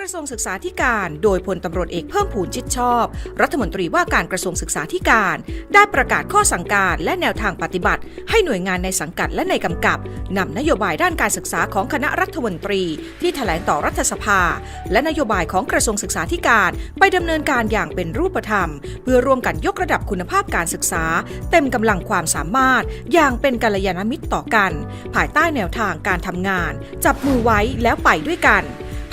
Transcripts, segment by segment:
กระทรวงศึกษาธิการ โดยพลตำรวจเอกเพิ่มพูนชิดชอบ รัฐมนตรีว่าการกระทรวงศึกษาธิการ ได้ประกาศข้อสั่งการและแนวทางปฏิบัติ ให้หน่วยงานในสังกัดและในกำกับนำนโยบายด้านการศึกษาของคณะรัฐมนตรี ที่แถลงต่อรัฐสภา และนโยบายของกระทรวงศึกษาธิการ ไปดำเนินการอย่างเป็นรูปธรรม เพื่อร่วมกันยกระดับคุณภาพการศึกษา เต็มกำลังความสามารถ อย่างเป็นกัลยาณมิตรต่อกัน ภายใต้แนวทางการทำงาน จับมือไว้แล้วไปด้วยกัน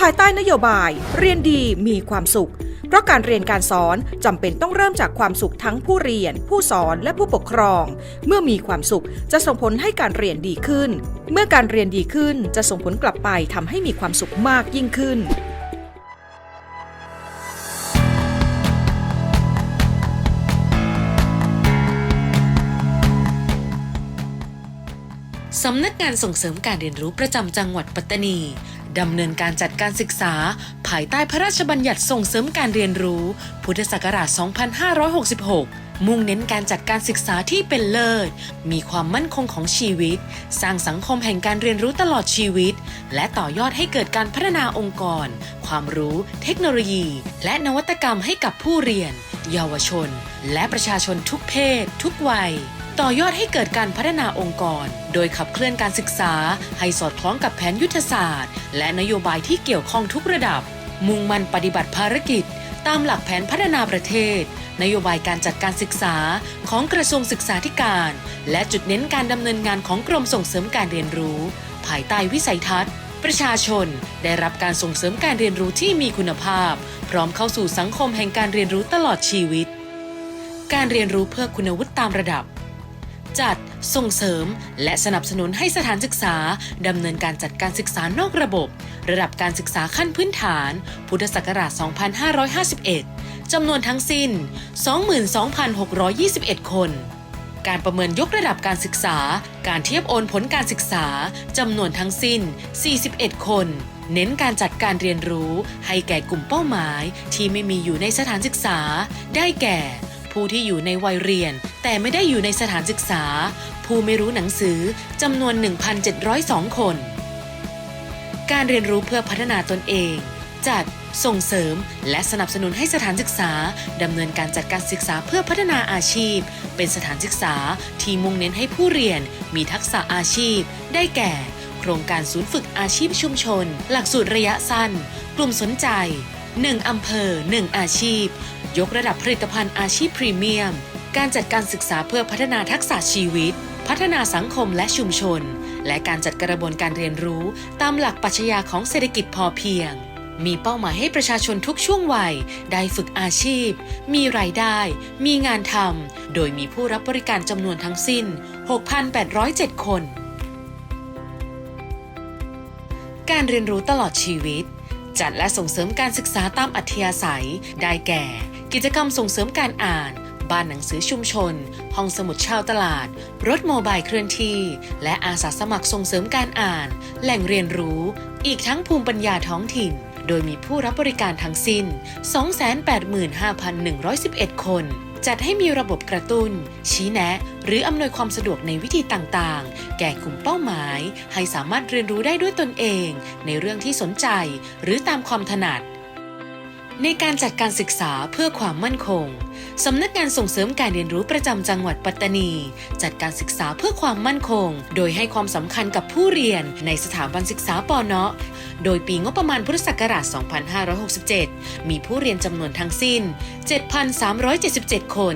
ายใต้นโยบาย เรียนดีมีความสุข เพราะการเรียนการสอนจำเป็นต้องเริ่มจากความสุขทั้งผู้เรียน ผู้สอนและผู้ปกครอง เมื่อมีความสุขจะส่งผลให้การเรียนดีขึ้น เมื่อการเรียนดีขึ้นจะส่งผลกลับไปทำให้มีความสุขมากยิ่งขึ้นสำนักงานส่งเสริมการเรียนรู้ประจำจังหวัดปัตตานี ดำเนินการจัดการศึกษา ภายใต้พระราชบัญญัติส่งเสริมการเรียนรู้ พุทธศักราช 2566 มุ่งเน้นการจัดการศึกษาที่เป็นเลิศ มีความมั่นคงของชีวิต สร้างสังคมแห่งการเรียนรู้ตลอดชีวิต และต่อยอดให้เกิดการพัฒนาองค์กร ความรู้ เทคโนโลยี และนวัตกรรมให้กับผู้เรียน เยาวชน และประชาชนทุกเพศ ทุกวัย ต่อยอดให้เกิดการพัฒนาองค์กร โดยขับเคลื่อนการศึกษา ให้สอดคล้องกับแผนยุทธศาสตร์ และนโยบายที่เกี่ยวข้องทุกระดับ มุ่งมั่นปฏิบัติภารกิจ ตามหลักแผนพัฒนาประเทศ นโยบายการจัดการศึกษาของกระทรวงศึกษาธิการ และจุดเน้นการดำเนินงานของกรมส่งเสริมการเรียนรู้ ภายใต้วิสัยทัศน์ ประชาชน ได้รับการส่งเสริมการเรียนรู้ที่มีคุณภาพ พร้อมเข้าสู่สังคมแห่งการเรียนรู้ตลอดชีวิต การเรียนรู้เพื่อคุณวุฒิตามระดับ จัด ส่งเสริม และสนับสนุนให้สถานศึกษาดำเนินการจัดการศึกษานอกระบบ ระดับการศึกษาขั้นพื้นฐาน พุทธศักราช 2551 จำนวนทั้งสิ้น 22,621 คน การประเมินยกระดับการศึกษา การเทียบโอนผลการศึกษาจำนวนทั้งสิ้น 41 คนเน้นการจัดการเรียนรู้ให้แก่กลุ่มเป้าหมายที่ไม่มีอยู่ในสถานศึกษา ได้แก่ ผู้ที่อยู่ในวัยเรียน แต่ไม่ได้อยู่ในสถานศึกษา ผู้ไม่รู้หนังสือจำนวน 1,702 คน การเรียนรู้เพื่อพัฒนาตนเอง จัด ส่งเสริม และสนับสนุนให้สถานศึกษาดำเนินการจัดการศึกษาเพื่อพัฒนาอาชีพ เป็นสถานศึกษาที่มุ่งเน้นให้ผู้เรียนมีทักษะอาชีพ ได้แก่ โครงการศูนย์ฝึกอาชีพชุมชน หลักสูตรระยะสั้น กลุ่มสนใจ 1 อำเภอ 1 อาชีพ ยกระดับผลิตภัณฑ์อาชีพพรีเมียม การจัดการศึกษาเพื่อพัฒนาทักษะชีวิต พัฒนาสังคมและชุมชน และการจัดกระบวนการเรียนรู้ตามหลักปรัชญาของเศรษฐกิจพอเพียง มีเป้าหมายให้ประชาชนทุกช่วงวัย ได้ฝึกอาชีพ มีรายได้ มีงานทำโดยมีผู้รับบริการจำนวนทั้งสิ้น 6,807 คน การเรียนรู้ตลอดชีวิตจัดและส่งเสริมการศึกษาตามอัธยาศัย ได้แก่ กิจกรรมส่งเสริมการอ่าน บ้านหนังสือชุมชน ห้องสมุดชาวตลาด รถโมบายเคลื่อนที่ และอาสาสมัครส่งเสริมการอ่าน แหล่งเรียนรู้ อีกทั้งภูมิปัญญาท้องถิ่น โดยมีผู้รับบริการทั้งสิ้น 285,111 คนจัดให้มีระบบกระตุ้น ชี้แนะ หรืออำนวยความสะดวกในวิธีต่างๆ แก่กลุ่มเป้าหมาย ให้สามารถเรียนรู้ได้ด้วยตนเอง ในเรื่องที่สนใจ หรือตามความถนัด ในการจัดการศึกษาเพื่อความมั่นคง สำนักงานส่งเสริมการเรียนรู้ประจำจังหวัดปัตตานี จัดการศึกษาเพื่อความมั่นคง โดยให้ความสำคัญกับผู้เรียนในสถาบันศึกษาปอนเนาะโดยปีงบประมาณพุทธศักราช 2567 มีผู้เรียนจำนวนทั้งสิ้น 7,377 คน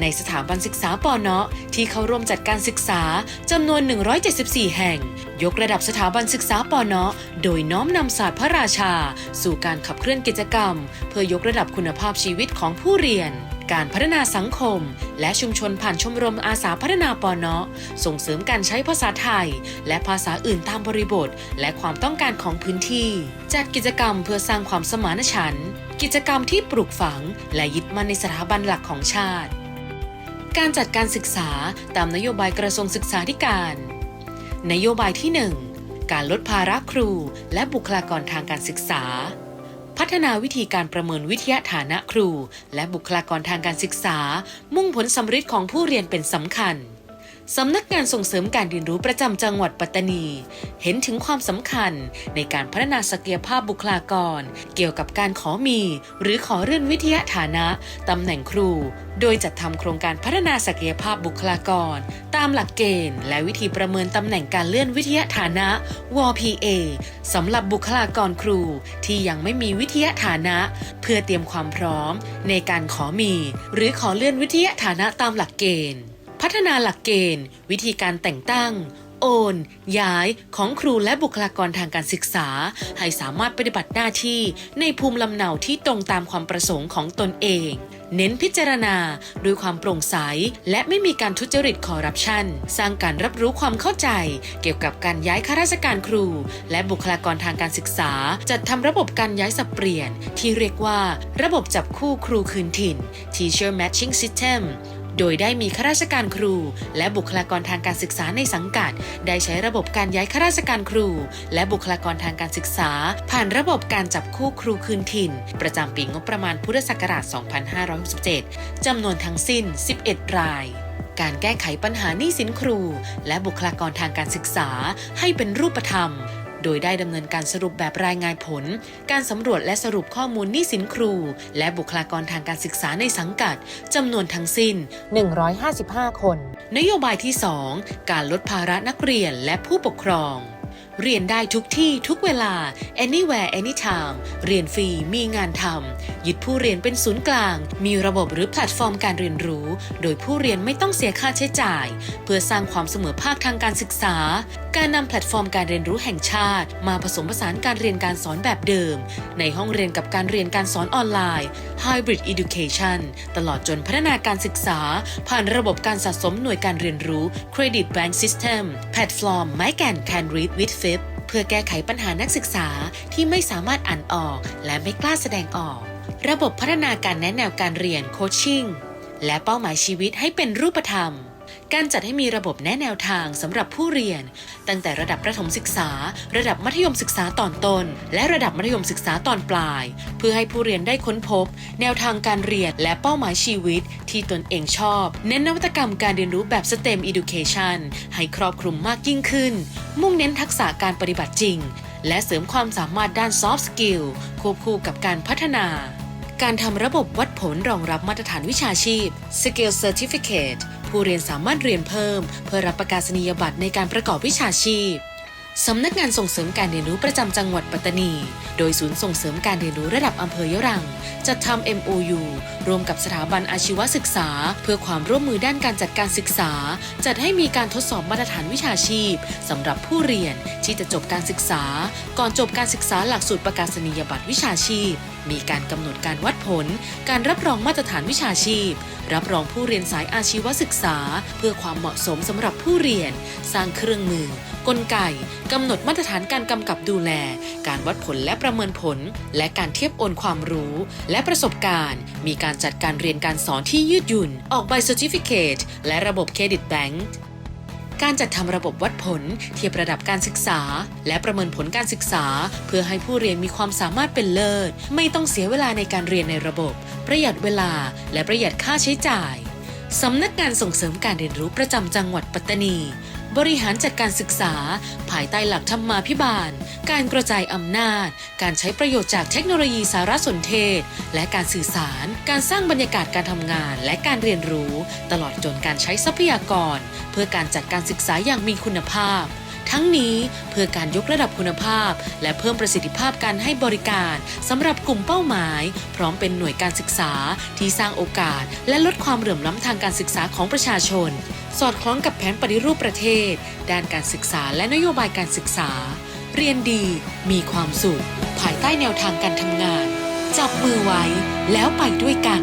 ในสถาบันศึกษาปเนาะที่เข้าร่วมจัดการศึกษาจำนวน 174 แห่ง ยกระดับสถาบันศึกษาปเนาะโดยน้อมนำศาสตร์พระราชา สู่การขับเคลื่อนกิจกรรม เพื่อยกระดับคุณภาพชีวิตของผู้เรียนการพัฒนาสังคม และชุมชนผ่านชมรมอาสาพัฒนาปเนาะส่งเสริมการใช้ภาษาไทย และภาษาอื่นตามบริบท และความต้องการของพื้นที่ จัดกิจกรรมเพื่อสร้างความสมานฉันท์กิจกรรมที่ปลูกฝัง และยึดมั่นในสถาบันหลักของชาติ การจัดการศึกษาตามนโยบายกระทรวงศึกษาธิการ นโยบายที่ 1 การลดภาระครูและบุคลากรทางการศึกษา พัฒนาวิธีการประเมินวิทยาฐานะครู และบุคลากรทางการศึกษา มุ่งผลสำฤทธิ์ของผู้เรียนเป็นสำคัญ สำนักงานส่งเสริมการเรียนรู้ประจำจังหวัดปัตตานี เห็นถึงความสำคัญในการพัฒนาศักยภาพบุคลากร เกี่ยวกับการขอมี หรือขอเลื่อนวิทยาฐานะตำแหน่งครู โดยจัดทำโครงการพัฒนาศักยภาพบุคลากร ตามหลักเกณฑ์ และวิธีประเมินตำแหน่งการเลื่อนวิทยาฐานะ WPA สำหรับบุคลากรครูที่ยังไม่มีวิทยาฐานะ เพื่อเตรียมความพร้อม ในการขอมี หรือขอเลื่อนวิทยาฐานะตามหลักเกณฑ์ พัฒนาหลักเกณฑ์ วิธีการแต่งตั้ง โอน ย้ายของครูและบุคลากรทางการศึกษา ให้สามารถปฏิบัติหน้าที่ในภูมิลำเนาที่ตรงตามความประสงค์ของตนเอง เน้นพิจารณาด้วยความโปร่งใส และไม่มีการทุจริตคอร์รัปชัน สร้างการรับรู้ความเข้าใจ เกี่ยวกับการย้ายข้าราชการครู และบุคลากรทางการศึกษา จัดทำระบบการย้ายสับเปลี่ยน ที่เรียกว่า ระบบจับคู่ครูคืนถิ่น Teacher Matching System โดยได้มีข้าราชการครู และบุคลากรทางการศึกษาในสังกัด ได้ใช้ระบบการย้ายข้าราชการครู และบุคลากรทางการศึกษา ผ่านระบบการจับคู่ครูคืนถิ่น ประจำปีงบประมาณพุทธศักราช 2567จำนวนทั้งสิ้น 11 รายการแก้ไขปัญหาหนี้สินครู และบุคลากรทางการศึกษาให้เป็นรูปธรรม โดยได้ดำเนินการสรุปแบบรายงานผล การสำรวจและสรุปข้อมูลหนี้สินครู และบุคลากรทางการศึกษาในสังกัดจำนวนทั้งสิ้น 155 คน นโยบายที่ 2 การลดภาระนักเรียนและผู้ปกครองเรียนได้ทุกที่ทุกเวลา anywhere anytime เรียนฟรีมีงานทำยึดผู้เรียนเป็นศูนย์กลาง มีระบบหรือแพลตฟอร์มการเรียนรู้ โดยผู้เรียนไม่ต้องเสียค่าใช้จ่าย เพื่อสร้างความเสมอภาคทางการศึกษา การนำแพลตฟอร์มการเรียนรู้แห่งชาติ มาผสมผสานการเรียนการสอนแบบเดิม ในห้องเรียนกับการเรียนการสอนออนไลน์ Hybrid Education ตลอดจนพัฒนาการศึกษา ผ่านระบบการสะสมหน่วยการเรียนรู้ Credit Bank System แพลตฟอร์ม m y c a n Can Read with Fib เพื่อแก้ไขปัญหานักศึกษาที่ไม่สามารถอ่านออก และไม่กล้าแสดงออก ระบบพัฒนาการแนะแนวการเรียนโคชชิ่งและเป้าหมายชีวิตให้เป็นรูปธรรม การจัดให้มีระบบแนะแนวทางสำหรับผู้เรียน ตั้งแต่ระดับประถมศึกษา ระดับมัธยมศึกษาตอนต้น และระดับมัธยมศึกษาตอนปลาย เพื่อให้ผู้เรียนได้ค้นพบ แนวทางการเรียนและเป้าหมายชีวิต ที่ตนเองชอบ เน้นนวัตกรรมการเรียนรู้แบบ STEM Education ให้ครอบคลุมมากยิ่งขึ้น มุ่งเน้นทักษะการปฏิบัติจริง และเสริมความสามารถด้าน Soft Skill ควบคู่กับการพัฒนาการทำระบบวัดผลรองรับมาตรฐานวิชาชีพ Skill Certificate ผู้เรียนสามารถเรียนเพิ่ม เพื่อรับประกาศนียบัตรในการประกอบวิชาชีพ สำนักงานส่งเสริมการเรียนรู้ประจำจังหวัดปัตตานี โดยศูนย์ส่งเสริมการเรียนรู้ระดับอำเภอยะรัง จัดทำ MOU รวมกับสถาบันอาชีวศึกษา เพื่อความร่วมมือด้านการจัดการศึกษา จัดให้มีการทดสอบมาตรฐานวิชาชีพสำหรับผู้เรียนที่จะจบการศึกษา ก่อนจบการศึกษาหลักสูตรประกาศนียบัตรวิชาชีพ มีการกำหนดการวัดผล การรับรองมาตรฐานวิชาชีพ รับรองผู้เรียนสายอาชีวศึกษา เพื่อความเหมาะสมสำหรับผู้เรียน สร้างเครื่องมือ กลไกกำหนดมาตรฐานการกำกับดูแล การวัดผลและประเมินผล และการเทียบโอนความรู้ และประสบการณ์ มีการจัดการเรียนการสอนที่ยืดหยุ่น ออกใบ Certificate และระบบเครดิตแบงก์การจัดทำระบบวัดผล เทียบระดับการศึกษา และประเมินผลการศึกษา เพื่อให้ผู้เรียนมีความสามารถเป็นเลิศ ไม่ต้องเสียเวลาในการเรียนในระบบ ประหยัดเวลา และประหยัดค่าใช้จ่ายสำนักงานส่งเสริมการเรียนรู้ประจำจังหวัดปัตตานี บริหารจัดการศึกษา ภายใต้หลักธรรมาภิบาล การกระจายอำนาจ การใช้ประโยชน์จากเทคโนโลยีสารสนเทศ และการสื่อสาร การสร้างบรรยากาศการทำงาน และการเรียนรู้ ตลอดจนการใช้ทรัพยากร เพื่อการจัดการศึกษาอย่างมีคุณภาพ ทั้งนี้เพื่อการยกระดับคุณภาพ และเพิ่มประสิทธิภาพการให้บริการสำหรับกลุ่มเป้าหมาย พร้อมเป็นหน่วยการศึกษาที่สร้างโอกาส และลดความเหลื่อมล้ำทางการศึกษาของประชาชน สอดคล้องกับแผนปฏิรูปประเทศ ด้านการศึกษาและนโยบายการศึกษา เรียนดี มีความสุข ภายใต้แนวทางการทำงาน จับมือไว้แล้วไปด้วยกัน